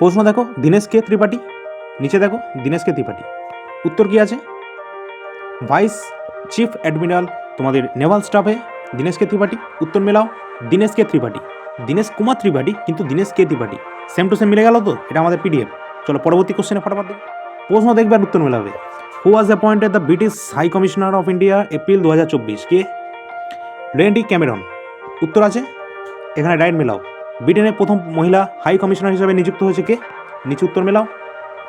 প্রশ্ন দেখো, দীনেশ কে ত্রিপাঠী? নিচে দেখো, দীনেশ কে ত্রিপাঠী। উত্তর কি আছে? ভাইস চিফ অ্যাডমিরাল তোমাদের নেভাল স্টাফে দীনেশ কে ত্রিপাঠী। উত্তর মেলাও, দীনেশ কে ত্রিপাঠী। দীনেশ কুমার ত্রিপাঠী, কিন্তু Dinesh K Tripathi. Same to same মিলে গেল তো? এটা আমাদের পিডিএফ চলো পরবর্তী কোশ্চেনে ফটাফট দেখি। প্রশ্ন দেখবে আর উত্তর মেলাবে। Who was appointed the British high commissioner of India April দু হাজার চব্বিশ? কে? রেন্ডি ক্যামেরন উত্তর আছে? এখানে ডাইট মেলাও। ব্রিটেনের প্রথম মহিলা হাই কমিশনার হিসেবে নিযুক্ত হয়েছে কে? নিচে উত্তর মেলাও।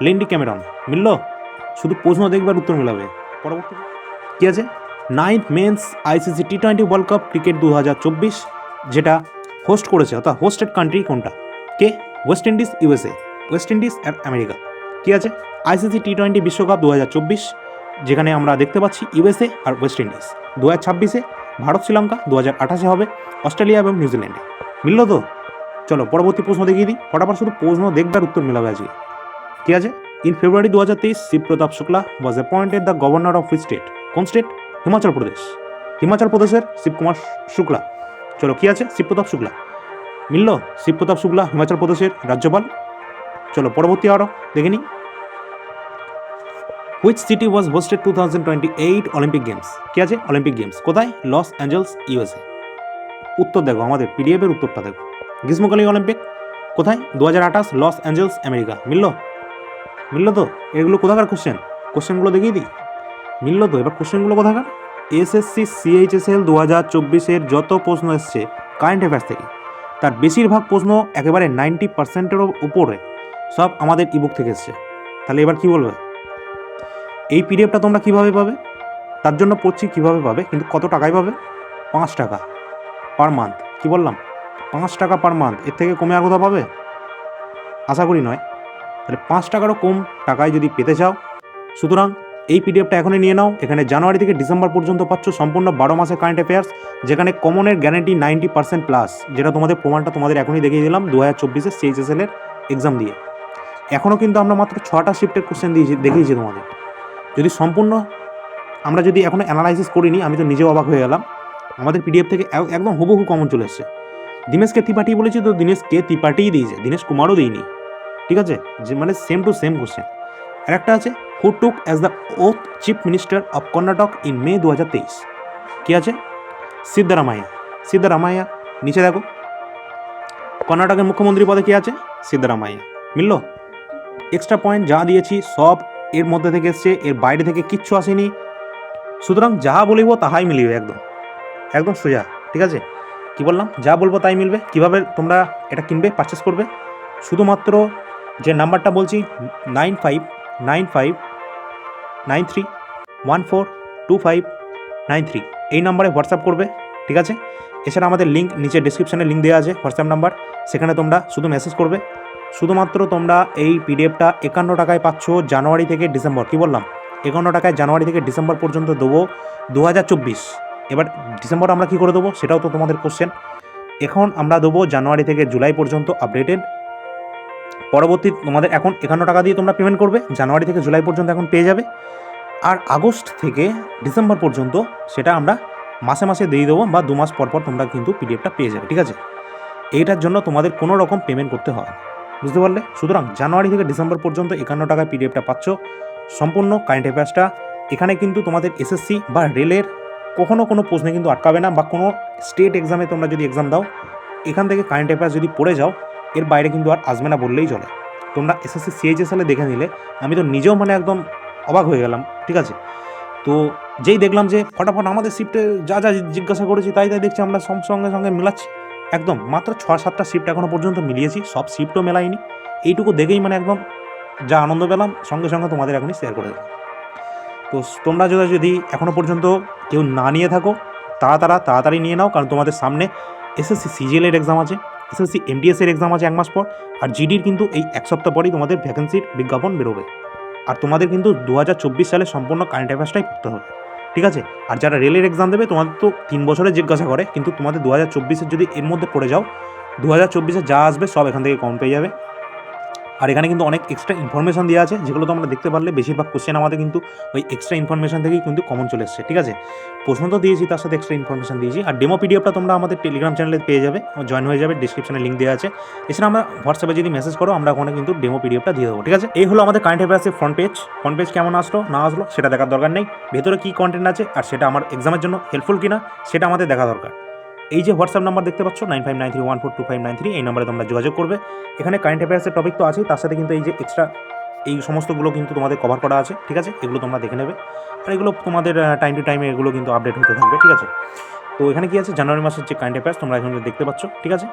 Lindy Cameron. মিলল? শুধু প্রশ্ন দেখবার উত্তর মেলাবে। পরবর্তী। কী আছে? Ninth men's ICC T twenty world cup cricket দু হাজার চব্বিশ, যেটা হোস্ট করেছে, অর্থাৎ হোস্টেড কান্ট্রি কোনটা? কে? West Indies USA West Indies আর আমেরিকা। কী আছে? আইসিসি টি টোয়েন্টি বিশ্বকাপ দু হাজার চব্বিশ, যেখানে আমরা দেখতে পাচ্ছি ইউএসএ আর ওয়েস্ট ইন্ডিজ। দু হাজার ছাব্বিশে ভারত শ্রীলঙ্কা দু হাজার আঠাশে হবে অস্ট্রেলিয়া এবং নিউজিল্যান্ডে। মিললো তো? চলো, পরবর্তী প্রশ্ন দেখিয়ে দিই। ফটাফট শুধু প্রশ্ন দেখবার উত্তর মেলাবে আজকে। ঠিক আছে? ইন ফেব্রুয়ারি দু হাজার তেইশ Shiv Pratap Shukla was appointed the governor of state কোন স্টেট হিমাচল প্রদেশ। হিমাচল প্রদেশের শিবকুমার শুক্লা। চলো, কি আছে? শিবপ্রতাপ শুক্লা। মিলল? শিবপ্রতাপ শুক্লা, হিমাচল প্রদেশের রাজ্যপাল। চলো, পরবর্তী আরও দেখে নিই। Which city was hosted two thousand twenty eight Olympic games কি আছে? অলিম্পিক গেমস কোথায়? লস অ্যাঞ্জেলস ইউএসএ উত্তর দেখো, আমাদের পিডিএফের উত্তরটা দেখো। গ্রীষ্মকালীন অলিম্পিক? কোথায়? দু হাজার আঠাশ লস অ্যাঞ্জেলস, আমেরিকা। মিলল? মিলল তো? এগুলো কোথাকার কোশ্চেন কোশ্চেনগুলো দেখিয়ে দিই। মিলল তো? এবার কোশ্চেনগুলো কোথাকার? এসএসসি সিএইচএসএল দু হাজার চব্বিশের যত প্রশ্ন এসছে কারেন্ট অ্যাফেয়ার্স থেকে, তার বেশিরভাগ প্রশ্ন একেবারে নাইনটি পার্সেন্টেরও উপরে, সব আমাদের ইবুক থেকে এসছে। তাহলে এবার কি বলবে? এই পিডিএফটা তোমরা কীভাবে পাবে? তার জন্য পড়ছি কীভাবে পাবে? কিন্তু কত টাকায় পাবে? পাঁচ টাকা পার মান্থ কি বললাম? পাঁচ টাকা পার মান্থ এর থেকে কমে আর কোথাও পাবে? আশা করি নয়। তাহলে পাঁচ টাকারও কম টাকায় যদি পেতে চাও, সুতরাং এই পিডিএফটা এখনই নিয়ে নাও। এখানে জানুয়ারি থেকে ডিসেম্বর পর্যন্ত পাচ্ছ সম্পূর্ণ বারো মাসের কারেন্ট অ্যাফেয়ার্স যেখানে কমনের গ্যারান্টি নাইনটি পার্সেন্ট প্লাস যেটা তোমাদের প্রমাণটা তোমাদের এখনই দেখিয়ে দিলাম দু হাজার চব্বিশে সিএইচএসএল এর এক্সাম দিয়ে। এখনও কিন্তু আমরা মাত্র ছটা শিফটের কোশ্চেন দিয়েছি, দেখিয়েছি তোমাদের। যদি সম্পূর্ণ আমরা যদি এখনও অ্যানালাইসিস করিনি, আমি তো নিজেও অবাক হয়ে গেলাম। আমাদের পিডিএফ থেকে একদম হুবহু কমন চলে এসছে। দীনেশ কে ত্রিপাঠী বলেছি তো দীনেশ কে ত্রিপাঠীই দিয়েছে, দিনেশ কুমারও দিইনি। ঠিক আছে? যে মানে সেম টু সেম কোশ্চেন আর একটা আছে who took as the oath chief minister of Karnataka in May দু হাজার তেইশ? কী আছে? সিদ্ধারামাইয়া। সিদ্ধারামাইয়া, নিচে দেখো। কর্ণাটকের মুখ্যমন্ত্রী পদে কী আছে? সিদ্ধারামাইয়া। মিলল? এক্সট্রা পয়েন্ট যা দিয়েছি সব এর মধ্যে থেকে এসছে, এর বাইরে থেকে কিচ্ছু আসেনি। সুতরাং যাহা বলিব তাহাই মিলিবে একদম। একদম সোজা। ঠিক আছে? কি বললাম? যা বলব তাই মিলবে। কীভাবে তোমরা এটা কিনবে পারচেস করবে? শুধুমাত্র যে নাম্বারটা বলছি, nine five nine five, nine three, one four, two five, nine three. এই নাম্বারে হোয়াটসঅ্যাপ করবে, ঠিক আছে? এছাড়া আমাদের লিঙ্ক নিচে ডিসক্রিপশানে লিঙ্ক দেওয়া আছে হোয়াটসঅ্যাপ নাম্বার। সেখানে তোমরা শুধু মেসেজ করবে। শুধুমাত্র তোমরা এই পিডিএফটা একান্ন টাকায় পাচ্ছ জানুয়ারি থেকে ডিসেম্বর। কি বললাম? একান্ন টাকায় জানুয়ারি থেকে ডিসেম্বর পর্যন্ত দেবো দু হাজার চব্বিশ। এবার ডিসেম্বর আমরা কী করে দেবো? সেটাও তো তোমাদের কোশ্চেন এখন আমরা দেবো জানুয়ারি থেকে জুলাই পর্যন্ত আপডেটেড পরবর্তী তোমাদের এখন একান্ন টাকা দিয়ে তোমরা পেমেন্ট করবে। জানুয়ারি থেকে জুলাই পর্যন্ত এখন পেয়ে যাবে। আর আগস্ট থেকে ডিসেম্বর পর্যন্ত সেটা আমরা মাসে মাসে দিয়ে দেবো বা দু মাস পর পর তোমরা কিন্তু পিডিএফটা পেয়ে যাবে, ঠিক আছে? এইটার জন্য তোমাদের কোনো রকম পেমেন্ট করতে হয়। বুঝতে পারলে? সুতরাং জানুয়ারি থেকে ডিসেম্বর পর্যন্ত একান্ন টাকায় পিডিএফটা পাচ্ছ। সম্পূর্ণ কারেন্ট অ্যাফেয়ার্সটা এখানে কিন্তু তোমাদের এসএসসি বা রেলের কখনো কোনো প্রশ্নে কিন্তু আটকাবে না বা কোনো স্টেট এক্সামে তোমরা যদি এক্সাম দাও, এখান থেকে কারেন্ট অ্যাফেয়ার্স যদি পড়ে যাও, এর বাইরে কিন্তু আর আসবে না বললেই চলে। তোমরা এসএসসি সিএইচএস সিএইচএসএলে দেখে নিলে, আমি তো নিজেও মানে একদম অবাক হয়ে গেলাম, ঠিক আছে? তো যেই দেখলাম যে ফটাফট আমাদের শিফটে যা যা জিজ্ঞাসা করেছি, তাই তাই দেখছি আমরা সঙ্গে সঙ্গে সঙ্গে মিলাচ্ছি। একদম, মাত্র ছ সাতটা শিফট এখনও পর্যন্ত মিলিয়েছি, সব শিফটও মেলাইনি এইটুকু দেখেই মানে একদম যা আনন্দ পেলাম, সঙ্গে সঙ্গে তোমাদের এখনই শেয়ার করে দেবো তো তোমরা যদি যদি এখনও পর্যন্ত কেউ না নিয়ে থাকো, তারা তারা তাড়াতাড়ি নিয়ে নাও, কারণ তোমাদের সামনে এসএসসি সিজিএলের এক্সাম আছে, এসএসসি এমডিএস এর এক্সাম আছে এক মাস পর, আর জিডির কিন্তু এই এক সপ্তাহ পরেই তোমাদের ভ্যাকেন্সির বিজ্ঞাপন বেরোবে। আর তোমাদের কিন্তু দু হাজার চব্বিশ সালে সম্পূর্ণ কারেন্ট অ্যাফেয়ার্সটাই পড়তে হবে, ঠিক আছে? আর যারা রেলের এক্সাম দেবে, তোমাদের তো তিন বছরে জিজ্ঞাসা করে, কিন্তু তোমাদের দু হাজার যদি এর মধ্যে পড়ে যাও দু হাজার যা আসবে সব এখান থেকে কম পেয়ে যাবে। আর এখানে কিন্তু অনেক এক্সট্রা ইনফরমেশন দেওয়া আছে, যেগুলো তোমরা দেখতে পারলে বেশিরভাগ কোশ্চেন আমাদের কিন্তু ওই এক্সট্রা ইনফরমেশন থেকেই কিন্তু কমন চলে এসছে, ঠিক আছে? প্রশ্ন তো দিয়েছি, তার সাথে এক্সট্রা ইনফরমেশন দিয়েছি। আর ডেমো পিডিএফটা তোমরা আমাদের টেলিগ্রাম চ্যানেলে পেয়ে যাবে জয়েন হয়ে যাবে ডিসক্রিপশনে লিঙ্ক দেওয়া আছে। এছাড়া আমরা হোয়াটসঅ্যাপে যদি মেসেজ করো, আমরা ওখানে কিন্তু ডেমো পিডিএফটা দিয়ে দেবো, ঠিক আছে? এই হলো আমাদের কারেন্ট অ্যাফেয়ার্সের ফ্রন্ট পেজ ফ্রন্ট পেজ কেমন আসলো, না আসলো, সেটা দেখার দরকার নেই। ভেতরে কী কন্টেন্ট আছে, আর সেটা আমার এক্সামের জন্য হেল্পফুল কিনা, সেটা আমাদের দেখা দরকার। এই যে হোয়াটসঅ্যাপ নাম্বার দেখতে পাচ্ছ nine five nine three one four two five nine three এই নাম্বারে তোমরা যোগাযোগ করবে। এখানে কারেন্ট অ্যাফেয়ার্সের টপিক তো আছেই, তার সাথে কিন্তু এই যে এক্সট্রা এই সমস্তগুলো কিন্তু তোমাদের কভার করা আছে, ঠিক আছে? এগুলো তোমরা দেখে নেবে। আর এগুলো তোমাদের টাইম টু টাইমে এগুলো কিন্তু আপডেট হতে থাকবে, ঠিক আছে? তো এখানে কি আছে? জানুয়ারি মাসের যে কারেন্ট অ্যাফেয়ার্স তোমরা এখানে দেখতে পাচ্ছ, ঠিক আছে?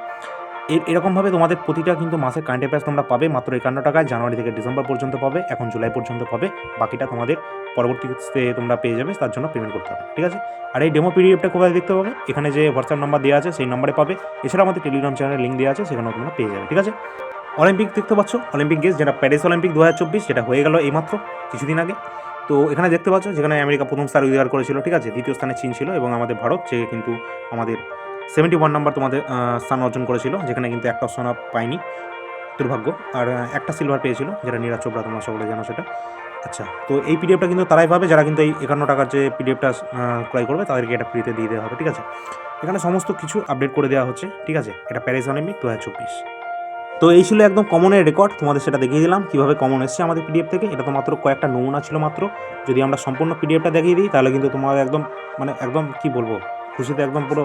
এরকমভাবে তোমাদের প্রতিটা কিন্তু মাসের কারেন্ট অ্যাফেয়ার্স তোমরা পাবে। মাত্র একান্ন টাকায় জানুয়ারি থেকে ডিসেম্বর পর্যন্ত পাবে, এখন জুলাই পর্যন্ত পাবে। বাকিটা তোমাদের পরবর্তীতে তোমরা পেয়ে যাবে, তার জন্য পেমেন্ট করতে হবে, ঠিক আছে? আর এই ডেমো পিডিএফটা কোথায় দেখতে পাবে? এখানে যে হোয়াটসঅ্যাপ নাম্বার দেওয়া আছে, সেই নাম্বারে পাবে। এছাড়া আমাদের টেলিগ্রাম চ্যানেলের লিঙ্ক দেওয়া আছে, সেখানেও তোমরা পেয়ে যাবে, ঠিক আছে? অলিম্পিক দেখতে পাচ্ছ? অলিম্পিক গেমস যেটা প্যারিস অলিম্পিক দু হাজার চব্বিশ, যেটা হয়ে গেল এইমাত্র কিছুদিন আগে। তো এখানে দেখতে পাচ্ছ, যেখানে আমেরিকা প্রথম স্থান অধিকার করেছিল, ঠিক আছে? দ্বিতীয় স্থানে চীন ছিল এবং আমাদের ভারত যে কিন্তু আমাদের সেভেন্টি ওয়ান নাম্বার তোমাদের স্থান অর্জন করেছিল, যেখানে কিন্তু একটা সোনা পায়নি দুর্ভাগ্য। আর একটা সিলভার পেয়েছিল, যেটা নীরাজ চোপড়া তোমরা সকলে জানো সেটা। আচ্ছা তো এই পিডিএফটা কিন্তু তারাই পাবে, যারা কিন্তু এই একান্ন টাকার যে পিডিএফটা ক্রয় করবে, তাদেরকে এটা ফ্রিতে দিয়ে দেওয়া হবে, ঠিক আছে? এখানে সমস্ত কিছু আপডেট করে দেওয়া হচ্ছে, ঠিক আছে? এটা প্যারিস অলিম্পিক দু হাজার চব্বিশ। তো এই ছিল একদম কমনের রেকর্ড তোমাদের সেটা দেখিয়ে দিলাম, কীভাবে কমন এসছে আমাদের পিডিএফ থেকে। এটা তো মাত্র কয়েকটা নমুনা ছিল মাত্র। যদি আমরা সম্পূর্ণ পিডিএফটা দেখিয়ে দিই, তাহলে কিন্তু তোমার একদম মানে একদম, কি বলব? খুশিতে একদম পুরো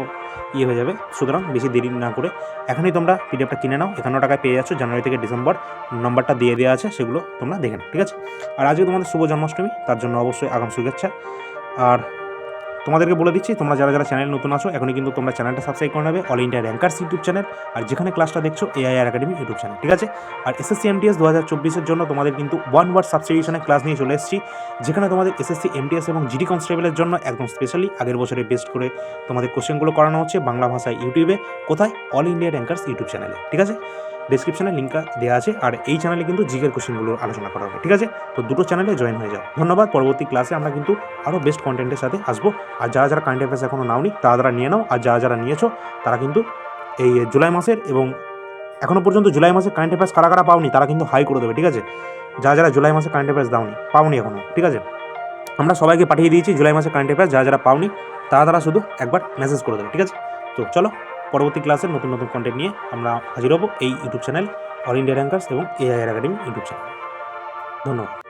ইয়ে হয়ে যাবে। সুতরাং বেশি দেরি না করে এখনই তোমরা পিডিএফটা কিনে নাও। একান্ন টাকায় পেয়ে যাচ্ছ। জানুয়ারি থেকে ডিসেম্বর নম্বরটা দিয়ে দেওয়া আছে, সেগুলো তোমরা দেখে নাও, ঠিক আছে? আর আজকে তোমাদের শুভ জন্মাষ্টমী, তার জন্য অবশ্যই আগাম শুভেচ্ছা। আর তোমাদেরকে বলে দিচ্ছি, তোমরা যারা যারা চ্যানেল নতুন আছো, এখনই কিন্তু তোমরা চ্যানেলটা সাবস্ক্রাইব করে নেবে all India rankers YouTube channel আর যেখানে ক্লাসটা দেখছ এআইআর একাডেমি ইউটিউব চ্যানেল ঠিক আছে? আর এসএসসি এমটিএস দু হাজার চব্বিশের জন্য তোমাদের কিন্তু ওয়ান ওয়ার্ড সাবস্টিটিউশনের ক্লাস নিয়ে চলে এসেছি, যেখানে তোমাদের এসএসসি এমটিএস এবং জিডি কনস্টেবলের জন্য একদম স্পেশালি আগের বছরে বেস্ট করে তোমাদের কোশ্চেনগুলো করানো হচ্ছে বাংলা ভাষায় ইউটিউবে কোথায়? অল ইন্ডিয়া র্যাঙ্কার্স ইউটিউব চ্যানেলে ঠিক আছে? ডিসক্রিপশনে লিঙ্কটা দেওয়া আছে, আর এই চ্যানেলে কিন্তু জিকের কোশ্চেনগুলো আলোচনা করা হবে, ঠিক আছে? তো দুটো চ্যানেলে জয়েন হয়ে যাও। ধন্যবাদ, পরবর্তী ক্লাসে আমরা কিন্তু আরও বেস্ট কন্টেন্টের সাথে আসব। আর যারা যারা কারেন্ট অ্যাফেয়ার্স এখনও নাওনি, তারা তারা নিয়ে নাও। আর যারা যারা নিয়েছো, তারা কিন্তু এই জুলাই মাসের এবং এখনও পর্যন্ত জুলাই মাসে কারেন্ট অ্যাফেয়ার্স কারা কারা পাওনি, তারা কিন্তু হাই করে দেবে, ঠিক আছে? যারা যারা জুলাই মাসে কারেন্ট অ্যাফেয়ার্স দাওনি, পাওনি এখনও ঠিক আছে? আমরা সবাইকে পাঠিয়ে দিয়েছি জুলাই মাসে কারেন্ট অ্যাফেয়ার্স যারা যারা পাওনি, তারা তারা শুধু একবার মেসেজ করে দেবে, ঠিক আছে? তো চলো পরবর্তী ক্লাসে নতুন নতুন কন্টেন্ট নিয়ে আমরা হাজির হব এই YouTube channel all India rankers এবং এআইআর একাডেমি ইউটিউব চ্যানেল ধন্যবাদ।